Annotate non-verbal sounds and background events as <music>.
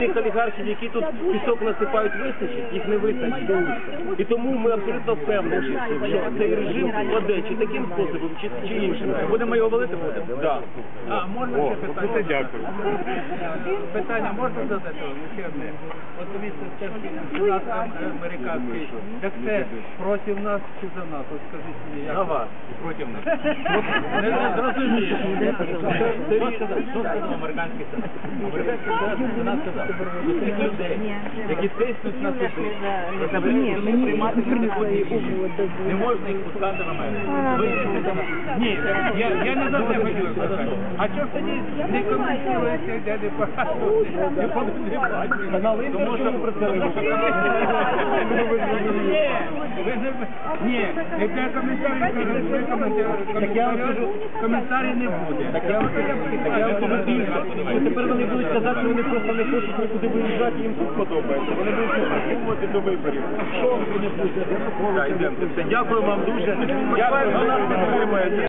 Тих олігархів, які тут пісок насипають, вистачить, їх не вистачить. І тому ми абсолютно впевнені, що цей режим впаде чи таким способом, чи, чи іншим. Будемо його валити будемо? Да. А, можна ще питання? дякую. Питання можна задати? Ще одне. От дивіться, це американський. Так це проти нас чи за нас? От скажіть мені, як? На вас. Проти нас. Не не зрозумію. Що сказав американський сенат? Американський сенат сказав, людей, які тиснуть на суди, на вирішення приймати рішення, не можна їх пускати в Америку. На- Ні, я, я не за це хотів сказати. А чого ж тоді не коментуєте, де не показуєте? Канал Інтер, що ви про це <laughs> робите? Ви ж ні, як я коментарі кажуть, ви коментарі коментарі не буде. Так я вам так я вам більше. Бо тепер вони будуть казати, що вони просто не хочуть нікуди виїжджати, їм тут подобається. Вони будуть працювати до виборів. Що вони будуть? Дякую вам дуже. Дякую, що нас підтримуєте.